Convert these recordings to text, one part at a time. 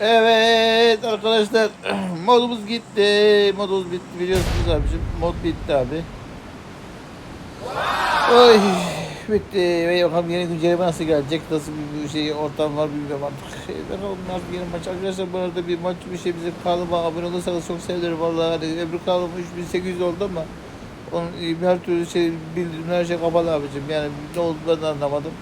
Evet arkadaşlar modumuz gitti. Modumuz bitti biliyorsunuz abicim. Mod bitti abi. Oy bitti. Ve bakalım yeni güncelleme nasıl gelecek? Nasıl bir, bir şey ortam var bilmiyorum artık. Bakalım nasıl yeni maç. Arkadaşlar bu arada bir maç bir şey bizim kanalıma abone olursanız çok sevinirim. Vallahi hani öbür kanalım 3800 oldu ama onun her türlü şey bildirim her şey kapalı abicim. Yani ne oldu ben anlamadım.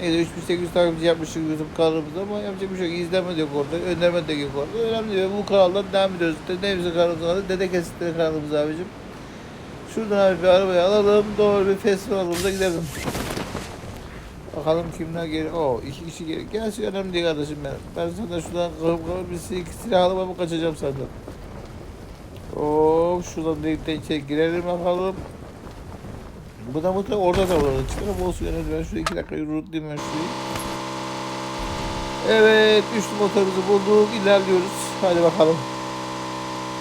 Neyse 3800 takipçi yapmışız YouTube kanalımızda ama yapacak bir şey yok. İzleme de yok orada, önerme de yok orada. Önemli değil. Bu kanaldan devam ediyoruz. De, ne bizim kanalımız adı? Dede Kesitleri kanalımız abicim. Şuradan abi bir arabayı alalım. Doğru bir festivalımıza gidelim. Bakalım kimler geliyor. Oo iki kişi geliyor. Gelsin önemli değil kardeşim benim. Ben senden şuradan kırıp kırıp bir silah, alıp kaçacağım senden. Oo şuradan delikten içeri girelim bakalım. Bu da mutlaka orada da orada çıkar ama olsun önemli. Ben şuraya iki dakika yürüteyim ben şurayı. Evet, üçlü motorumuzu bulduk. ilerliyoruz. Hadi bakalım.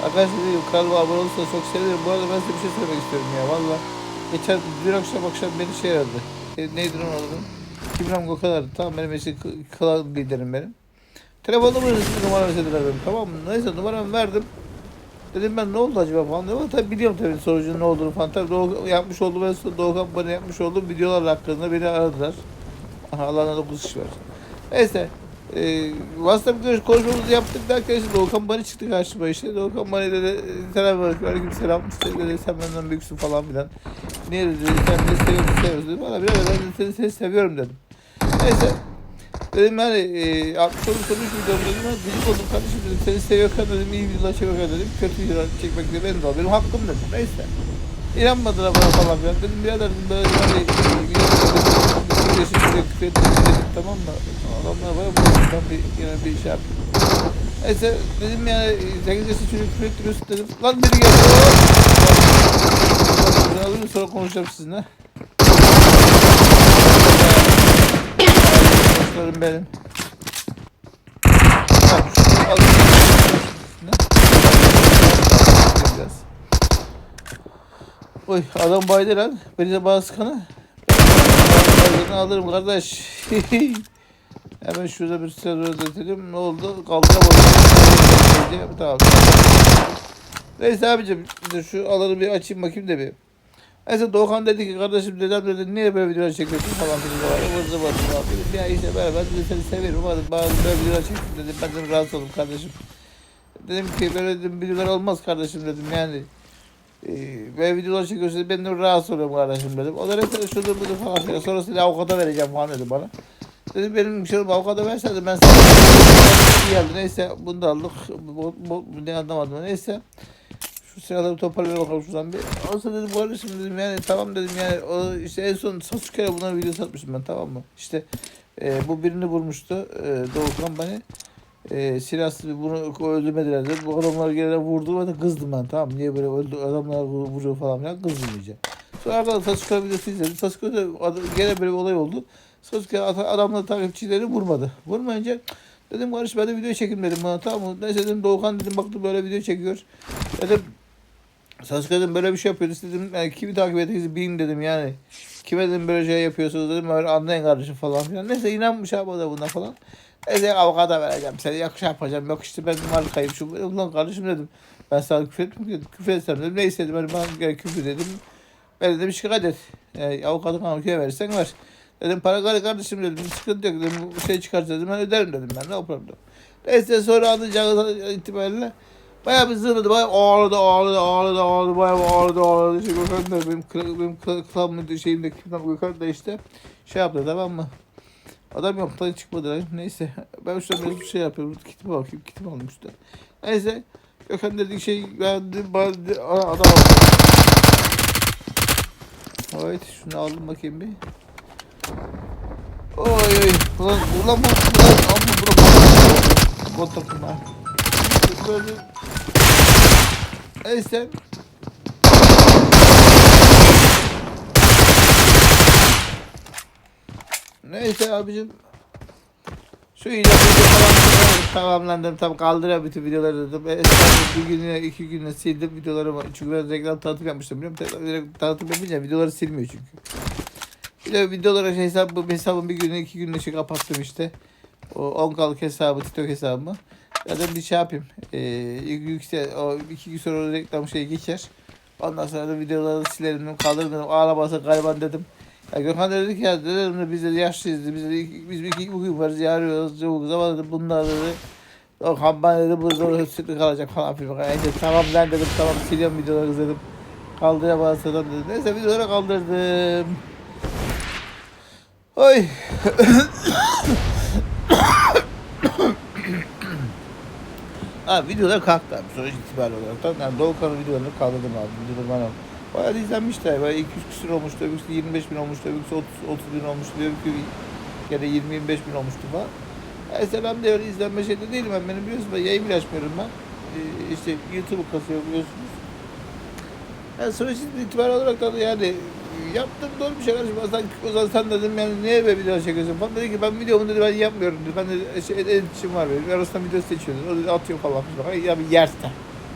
Arkadaşlar dedim kanalıma abone olursanız çok sevinirim. Bu arada ben size bir şey söylemek istiyorum ya. Valla geçen dün akşam akşam beni şey aradı. E, neydi onun adı? Kimram Gökhan'ardı. Tamam benim eski klan liderim benim. Telefon numarası numaramı istediler benim. Tamam mı? Neyse numaramı verdim. Dedim ben ne oldu acaba falan diyorum. Tabii biliyorum tabii sonucun ne olduğunu falan. Tabii Doğu, yapmış olduğum son Doğukan bana yapmış olduğum videolar hakkında beni aradılar. Allah'ına 9 kişi var. Neyse. E, WhatsApp konuşmamızı yaptık derken işte Doğukan Bani çıktı karşıma işte. Doğukan Bani dedi selam aleyküm aleyküm selam. İşte dedi sen benden büyüksün falan filan. Niye dedi sen beni seviyorsun seviyorsun. Bana birader ben seni, seni seviyorum dedim. Neyse. Dedim yani e, 60 olur konuş videom dedim. Ben oldum kardeşim dedim. Seni seviyorken dedim iyi videolar çekiyorken dedim. Kötü videolar çekmek de benim de benim hakkım dedim. Neyse. İnanmadılar bana falan filan. Dedim birader dedim böyle hani bir yaşında küfür ettim dedim tamam mı? Adamlar bana buradan bir yine bir şey yaptı. Neyse dedim yani 8 yaşında çocuk küfür ettiriyorsun dedim. Lan biri geldi. Ben sonra konuşacağım sizinle. Dostlarım benim. Bak, şunu. Ne? Biraz. Oy adam baydı lan. Beni de bana sıkanı. Ben alırım kardeş. Hemen şurada bir sıra özetelim. Ne oldu? Kaldıramadım. Tamam. Neyse abicim şu alanı bir açayım bakayım da bir. Neyse Doğukan dedi ki kardeşim dedem dedi niye böyle videolar çekiyorsun falan filan var. Vızı vızı var. Dedim ya işte ben, ben de seni severim. Hadi bazı böyle videolar çektim dedim. Ben de rahatsız oldum kardeşim. Dedim ki böyle dedim videolar olmaz kardeşim dedim yani. Ee, böyle videolar çekiyorsun ben de rahatsız oluyorum kardeşim dedim. O da neyse şurada bunu falan filan. Sonrasında avukata vereceğim falan dedi bana. Dedim benim bir şey avukata verseydim ben sana. Neyse bunu da aldık. Bu, bu, bu ne anlamadım. Neyse. Şu silahları toparlayalım bakalım şuradan bir. Olsa dedim kardeşim dedim yani tamam dedim yani o işte en son Sasuke'ye bunları video satmıştım ben tamam mı? İşte e, bu birini vurmuştu e, Doğukan beni. E, silahsız bunu öldürmediler dedi. Bu adamlar gene vurdu ve de kızdım ben tamam? Niye böyle öldü adamlar vur- vuruyor falan filan kızdım iyice. Sonra arkadan Sasuke videosu izledim. Sasuke'de ad- gene böyle bir olay oldu. Sasuke ad- adamla takipçileri vurmadı. Vurmayınca dedim kardeş ben de video çekim dedim bana tamam mı? Neyse dedim Doğukan dedim baktım böyle video çekiyor. Dedim Sasuke dedim böyle bir şey yapıyor dedim yani kimi takip edeceğiz bilin dedim yani. Kime dedim böyle şey yapıyorsunuz dedim öyle anlayın kardeşim falan filan. Neyse inanmış abi o da buna falan. Neyse avukata vereceğim seni şey yapacağım yok işte ben markayım şu ulan kardeşim dedim. Ben sana küfür ettim ki küfür etsem dedim ne istedim ben bana küfür dedim. Ben dedim şikayet et. Yani avukatı bana kime verirsen ver. Dedim para kare kardeşim dedim sıkıntı yok dedim bu şey çıkarsa dedim ben öderim dedim ben ne problem. Neyse sonra alacağı itibariyle Bayağı bir zırladı, bayağı ağladı, ağladı, ağladı, ağladı, bayağı ağladı, ağladı. İşte Gökhan da benim, benim kla- klan müdür şeyimde kimden Gökhan da işte şey yaptı tamam mı? Adam yoktan çıkmadı lan. Neyse. Ben şurada biraz bir şey yapıyorum. Kitime bakayım. Kitim aldım işte. Neyse. Gökhan dedi şey verdi. "Aa, adam aldı. Evet. Şunu aldım bakayım bir. Oy oy. Ulan ulan bu ulan aldım bunu. Bot takım ha. Böyle Neyse. Abicim. Şu ilan falan tamamlandım. Tam kaldıran bütün videoları dedim. Eskiden bir gününe iki gününe sildim videolarımı. Çünkü ben reklam tanıtım yapmıştım biliyorum. Tekrar tanıtım yapınca videoları silmiyor çünkü. Bir de videolara şey hesabım, hesabım bir günü iki gününe şey kapattım işte. O 10K'lık hesabı, TikTok hesabımı. Zaten bir şey yapayım. Ee, yüksel, o iki gün sonra reklam şey geçer. Ondan sonra da videoları silerim dedim, kaldırırım dedim. Ağlaması gariban dedim. Ya Gökhan dedi ki ya dedim de biz de yaşlıyız. Biz de iki- biz iki bugün varız yarıyoruz. Çabuk zaman dedi bunlar dedi. O kampanya dedi burada sürekli kalacak falan filan. Neyse tamam ben dedim tamam siliyorum videoları dedim. Kaldıramazsın dedim. Neyse videoları kaldırdım. Oy. Ha videolar kalktı abi sonuç itibariyle olarak. Tamam, Yani Doğukan'ın videolarını kaldırdım abi. Videoları bana. Bayağı da izlenmişler. Bayağı 200 küsur olmuştu. Öbürsü 25 bin olmuştu. Öbürsü 30, 30 bin olmuştu. Öbürsü ya da 20-25 bin olmuştu falan. Neyse ben de öyle izlenme şeyde değilim. Ben beni biliyorsun ben yayın bile açmıyorum ben. Ee, işte YouTube'u kasıyor biliyorsunuz. Yani sonuç itibariyle olarak da yani yaptım doğru bir şey kardeşim. Sen, o zaman sen dedim yani niye böyle video çekiyorsun falan. Dedi ki ben videomu dedi ben yapmıyorum dedi. Ben de şey, editçim var benim. Arasından video seçiyoruz. O dedi atıyor falan. Ya bir yersen.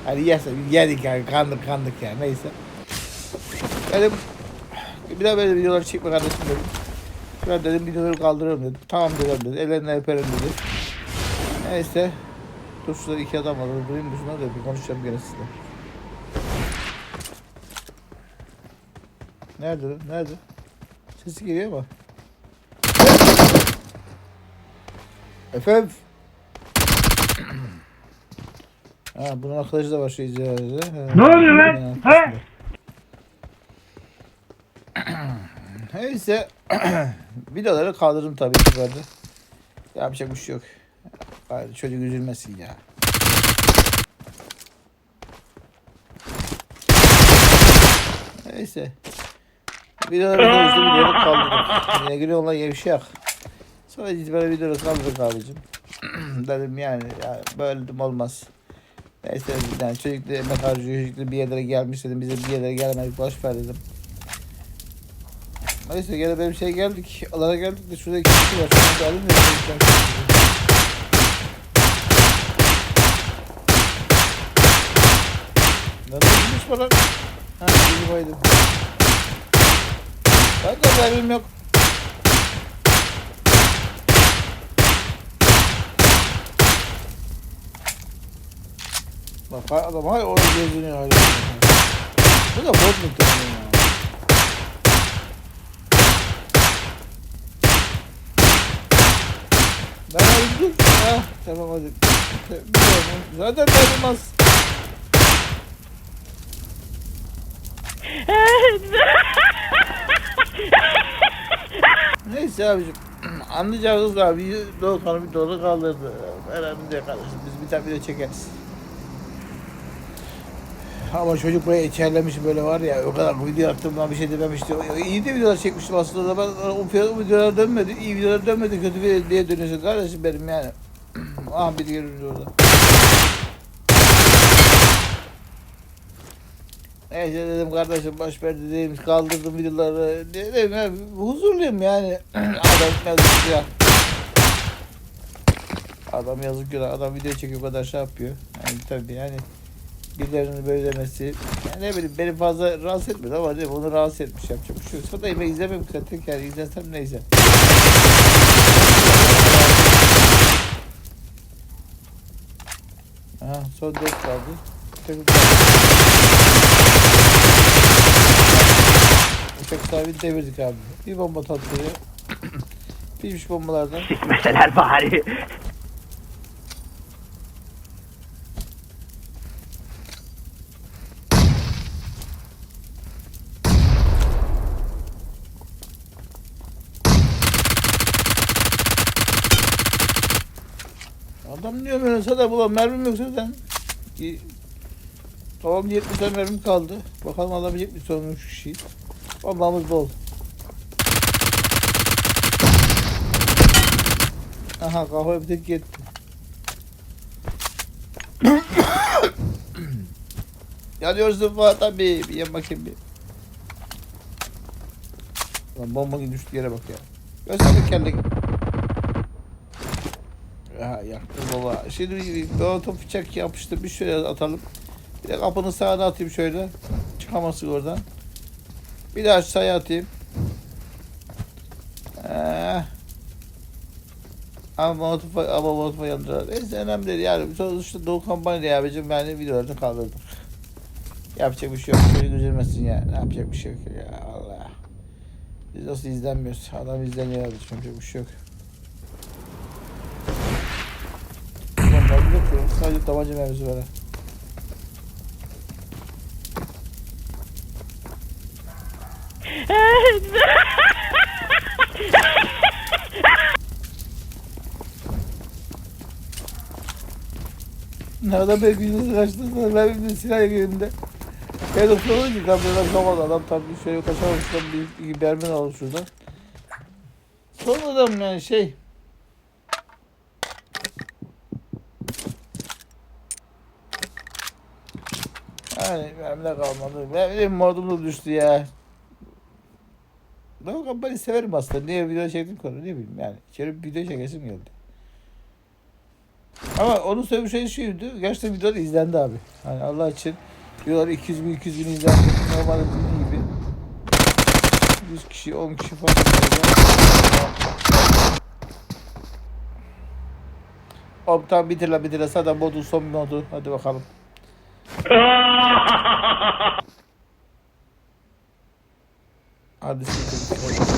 Yani yersen yedik yani kandık kandık yani neyse. Yani bir daha böyle videolar çekme kardeşim dedim. Ben dedim videoları kaldırıyorum dedim. Tamam dedim dedi. Ellerinden öperim dedi. Neyse. Dur şurada iki adam var. Durayım da şuna da bir konuşacağım gene sizle. Nerede? Nerede? Sesi geliyor mu? Efendim? Ha bunun arkadaşı da var icracı. Ne oluyor lan? He? Neyse. Videoları kaldırdım tabii ki böyle. Yapacak bir şey yok. Hayır, çocuk üzülmesin ya. Neyse. Videoları konuştum, videoları kaldırdım. Yine gülüyor olan yevşek. Sonra itibariyle videoları kaldırdık abicim. dedim yani ya böyle dedim olmaz. Neyse yani çocuk da emek harcıyor, çocuk da bir yerlere gelmiş dedim. Bize bir yerlere gelmedik, boş ver dedim. Neyse gene benim şey geldik. Alara geldik de şurada iki kişi var. Şunu da alayım da bir Nerede gitmiş falan? Ha, bir baydım. Ben de haberim yok. Bak adam hay orada geziniyor hala. Bu da bot mu ya? Ben öldüm. Ha, tamam hadi. Zaten dayanılmaz. Neyse abicim. Anlayacağınız abi Doğukan'ı bir doğru kaldırdı. Önemli değil kardeşim. Biz bir tane video çekeriz. Ama çocuk buraya içerlemiş böyle var ya o kadar video attığımdan bir şey dememişti. İyi de videolar çekmiştim aslında da ben o videolar dönmedi. iyi videolar dönmedi. Kötü video diye dönüyorsun kardeşim benim yani. ah biri görünüyor orada. Neyse dedim kardeşim baş ver dedim kaldırdım videoları. Dedim ya, huzurluyum yani. Adam yazık ya. Adam yazık günah. Adam video çekiyor kadar şey yapıyor. Yani tabii yani birilerinin böyle demesi. Yani ne bileyim beni fazla rahatsız etmedi ama değil mi? onu rahatsız etmiş yapacak bir şey yok. Sonra yemeği izlemem zaten yani izlesem neyse. Aha son dört kaldı. Tek kaldı. Uçak sahibi devirdik abi. Bir bomba tatlıya. Pişmiş bombalardan. Sikmeseler bari. Adam diyor böyle sana bulan mermim yok zaten. Tamam 70 tane mermim kaldı. Bakalım alabilecek mi son 3 kişiyi. Bombamız bol. Aha kahve bir tek gitti. Yanıyorsun Fuat abi. Bir yan bakayım bir. Lan bomba gibi düştü yere bak ya. Gösterdik kellik. Ya yaktı baba. Şimdi bir otof bıçak yapıştır bir şöyle atalım. Bir de kapının sağına atayım şöyle. Çıkamazsın oradan. Bir de aşağıya atayım. Ee, Ama molotof ama molotof yandırar. Neyse önemli değil yani. Sonuçta Doğu kampanya abicim yani videolarını kaldırdım. Yapacak bir şey yok. Çocuk üzülmesin ya. Yapacak bir şey yok ya Allah. Biz nasıl izlenmiyoruz? Adam izleniyor abi. Yapacak bir şey yok. Ben de. Sadece tabanca mevzu var. ha. Ne kadar belki yüzünüzü kaçtınız. Ben bir silah yerinde. Ben de sonra ki kameradan kamadı adam tabii şöyle kaçamamışlar bir iki bermen alır şuradan. Son adam yani şey. Yani de kalmadı. Benim modum da düştü ya. Ben o kampanyayı severim aslında. Niye video çektim konu ne bileyim yani. İçeri bir video çekesim geldi. Ama onun söylediği şey şuydu. Gerçekten videolar izlendi abi. Hani Allah için videolar 200 bin 200 bin izlendi. Normalde dediği gibi 100 kişi 10 kişi falan. Hop tamam bitir la bitir la. Zaten modun son modu. Hadi bakalım. Hadi siktir.